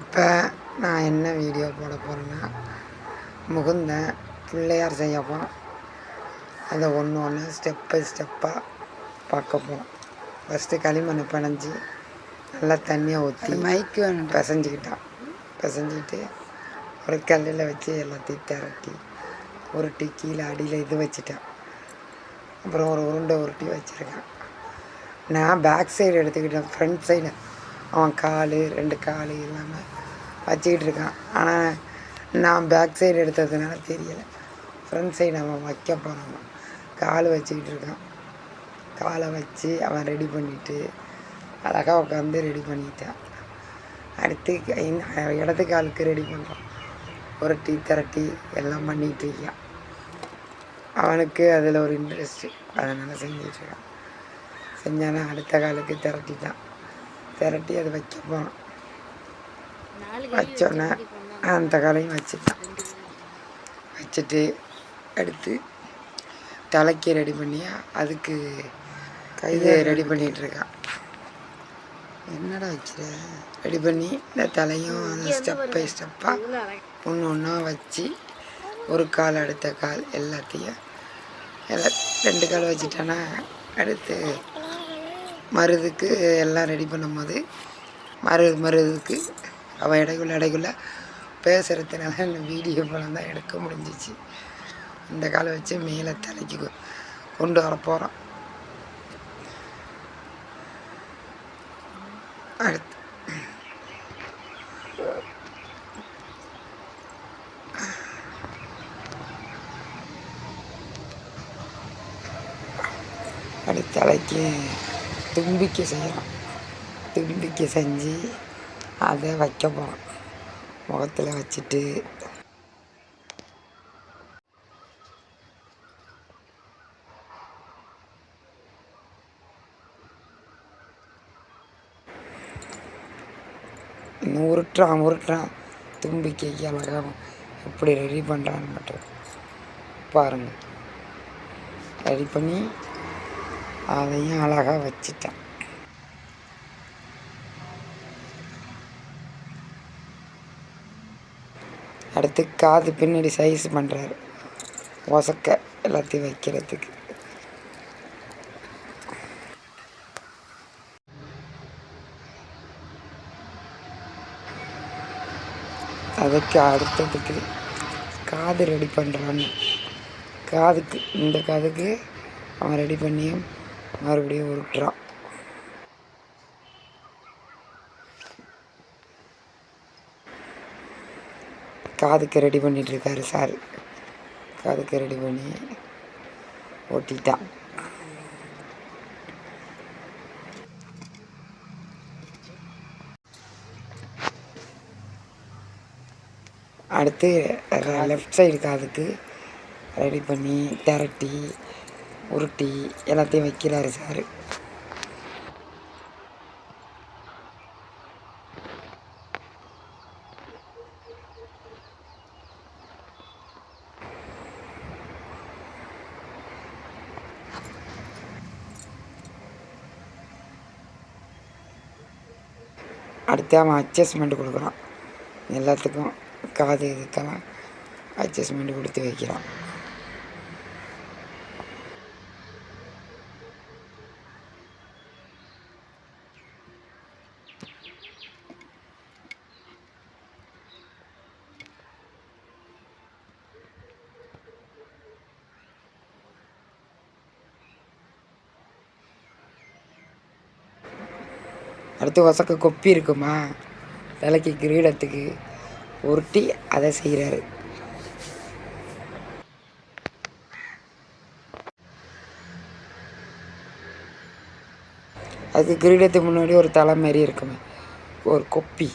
இப்போ நான் என்ன வீடியோ போட போகிறேன்னா முகுந்தன் பிள்ளையார் செய்ய போகிறோம் அதை ஒன்று ஒன்று ஸ்டெப் பை ஸ்டெப்பாக பார்க்க போகிறோம் ஃபஸ்ட்டு களிமண்ணை பிணைஞ்சி நல்லா தண்ணியை ஊற்றி மைக்கு வேணும் பிசைஞ்சிக்கிட்டான் பிசைஞ்சிக்கிட்டு. ஒரு கல்லில் வச்சு எல்லாத்தையும் திரட்டி உருட்டி கீழே அடியில் இது வச்சுட்டேன். அப்புறம் ஒரு உருண்டை உருட்டி வச்சுருக்கேன். நான் பேக் சைடு எடுத்துக்கிட்டேன் ஃப்ரண்ட் சைடு அவன் கால் ரெண்டு கால் இல்லாமல் வச்சுக்கிட்டு இருக்கான். ஆனால் நான் பேக் சைடு எடுத்ததுனால தெரியலை. ஃப்ரண்ட் சைடு அவன் வைக்க போகிறான் கால் வச்சுக்கிட்டு இருக்கான். காலை வச்சு அவன் ரெடி பண்ணிவிட்டு அழகாக உட்காந்து ரெடி பண்ணிட்டான். அடுத்து இடது காலுக்கு ரெடி பண்ணுறான் டீ திரட்டி எல்லாம் பண்ணிகிட்டு இருக்கான். அவனுக்கு அதில் ஒரு இன்ட்ரெஸ்ட்டு அதனால் செஞ்சிட்ருக்கான் செஞ்சானா அடுத்த காலுக்கு திரட்டிட்டான். திரட்டி அதை வைக்க போனான் வச்சோன்னே அந்த காலையும் வச்சுட்டான் வச்சுட்டு எடுத்து தலைக்கு ரெடி பண்ணி அதுக்கு கைதை ரெடி பண்ணிகிட்ருக்கான் என்னடா வைக்கிற ரெடி பண்ணி இந்த தலையும் அந்த ஸ்டெப் பை ஸ்டெப்பாக ஒன்று ஒன்றா வச்சு ஒரு கால் அடுத்த கால் எல்லாத்தையும் எல்லா ரெண்டு கால் வச்சுட்டானா அடுத்து மருதுக்கு எல்லாம் ரெடி பண்ணும்போது மரு மருதுக்கு அவன் இடைக்குள்ள இடைக்குள்ள பேசுகிறதுனால இந்த வீடியோ படம் தான் எடுக்க முடிஞ்சிச்சு. இந்த காலை வச்சு மேலே தலைக்கு கொண்டு வர போகிறோம் அடுத்து. அடுத்த தலைக்கு தும்பிக்கை செய்கிறோம் தும்பிக்கை செஞ்சு அதை வைக்க போகிறோம் முகத்தில் வச்சுட்டு. உருட்டுறான் உருட்டுறான் தும்பிக்கைக்கு அழகாக எப்படி ரெடி பண்ணுறான்னு மட்டும் பாருங்கள் ரெடி பண்ணி அதையும் அழகாக வச்சிட்டேன். அடுத்து காது பின்னாடி சைஸ் பண்ணுறாரு ஒசக்க எல்லாத்தையும் வைக்கிறதுக்கு. அதுக்கு அடுத்ததுக்கு காது ரெடி பண்ணுறான்னு காதுக்கு இந்த காதுக்கு அவன் ரெடி பண்ணி மறுபடியும் உருட்டுறான். காதுக்கு ரெடி பண்ணிட்டு இருக்காரு சார் காதுக்கு ரெடி பண்ணி ஓட்டிட்டான். அடுத்து லெஃப்ட் சைடு காதுக்கு ரெடி பண்ணி திரட்டி உருட்டி எல்லாத்தையும் வைக்கிறாரு சார். அடுத்து அவன் அட்ஜஸ்ட்மெண்ட் கொடுக்குறான். எல்லாத்துக்கும் காது இதுக்கெல்லாம் அட்ஜஸ்ட்மெண்ட் கொடுத்து வைக்கிறான். அடுத்து ஒசக்க கொப்பி இருக்குமா? தலைக்கு கிரீடத்துக்கு. உருட்டி அதை செய்கிறாரு அதுக்கு கிரீடத்துக்கு முன்னாடி ஒரு தலை மாதிரி இருக்குமே. ஒரு கொப்பி.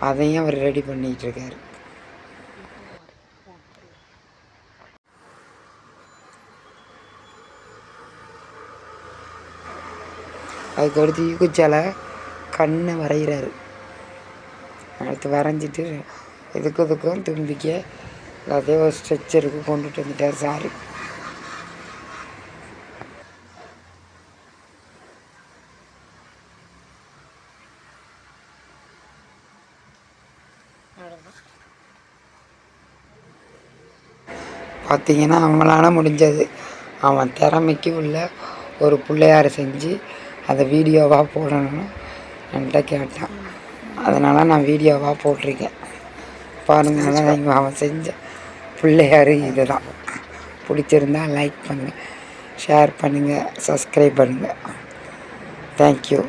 அதையும் அவர் ரெடி பண்ணிகிட்டு இருக்காரு. அதுக்கு அடுத்து கண்ணை வரைகிறாரு அடுத்து வரைஞ்சிட்டு எதுக்கு இதுக்கும் தும்பிக்க எல்லாத்தையும் ஒரு ஸ்ட்ரெச்சருக்கு கொண்டுட்டு வந்துட்டார் சாரு. பார்த்தீங்கன்னா அவங்களால முடிஞ்சது. அவன் திறமைக்கு உள்ள ஒரு பிள்ளையார செஞ்சு அதை வீடியோவாக போடணும்னு என்கிட்ட கேட்டான் அதனால் நான் வீடியோவாக போட்டிருக்கேன். பாருங்க அதான் அவன் செஞ்ச பிள்ளையார் இதுதான். பிடிச்சிருந்தா லைக் பண்ணுங்கள் ஷேர் பண்ணுங்கள் சப்ஸ்கிரைப் பண்ணுங்கள் தேங்க்யூ